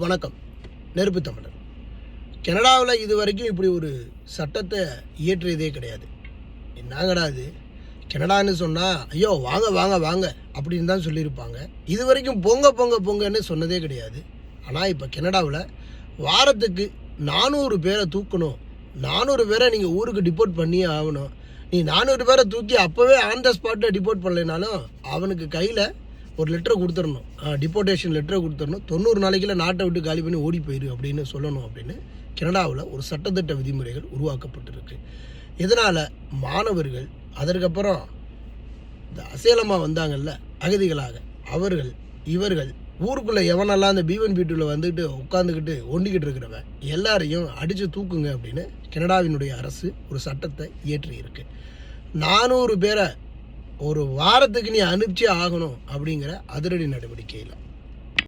வணக்கம். நெருப்பு தமிழர். கனடாவில் இது வரைக்கும் இப்படி ஒரு சட்டத்தை இயற்றியதே கிடையாது. என்ன கிடையாது கனடான்னு சொன்னால் ஐயோ வாங்க வாங்க வாங்க அப்படின்னு தான் சொல்லியிருப்பாங்க. இது வரைக்கும் பொங்க பொங்க பொங்கன்னு சொன்னதே கிடையாது. ஆனால் இப்போ கனடாவில் வாரத்துக்கு நானூறு பேரை தூக்கணும். நானூறு பேரை நீங்கள் ஊருக்கு டிப்போர்ட் பண்ணியே ஆகணும். நீ நானூறு பேரை தூக்கி அப்போவே ஆன் த ஸ்பாட்டில் டிப்போர்ட் பண்ணலைனாலும் அவனுக்கு கையில் ஒரு லெட்டரை கொடுத்துடணும். டிபோர்டேஷன் லெட்டரை கொடுத்துடணும். தொண்ணூறு நாளைக்குள்ள நாட்டை விட்டு காலி பண்ணி ஓடி போயிரு அப்படின்னு சொல்லணும் அப்படின்னு கனடாவில் ஒரு சட்டத்திட்ட விதிமுறைகள் உருவாக்கப்பட்டிருக்கு. இதனால் மாணவர்கள் அதற்கப்புறம் இந்த அசேலமாக வந்தாங்கல்ல அகதிகளாக அவர்கள் இவர்கள் ஊருக்குள்ளே எவனெல்லாம் அந்த பீவன் பீட்டுல வந்துட்டு உட்காந்துக்கிட்டு ஒண்டிக்கிட்டு இருக்கிறவன் எல்லாரையும் அடித்து தூக்குங்க அப்படின்னு கனடாவினுடைய அரசு ஒரு சட்டத்தை இயற்றியிருக்கு. நானூறு பேரை ஒரு வாரத்துக்கு நீ அனுப்பிச்சே ஆகணும் அப்படிங்கிற அதிரடி நடவடிக்கையில்.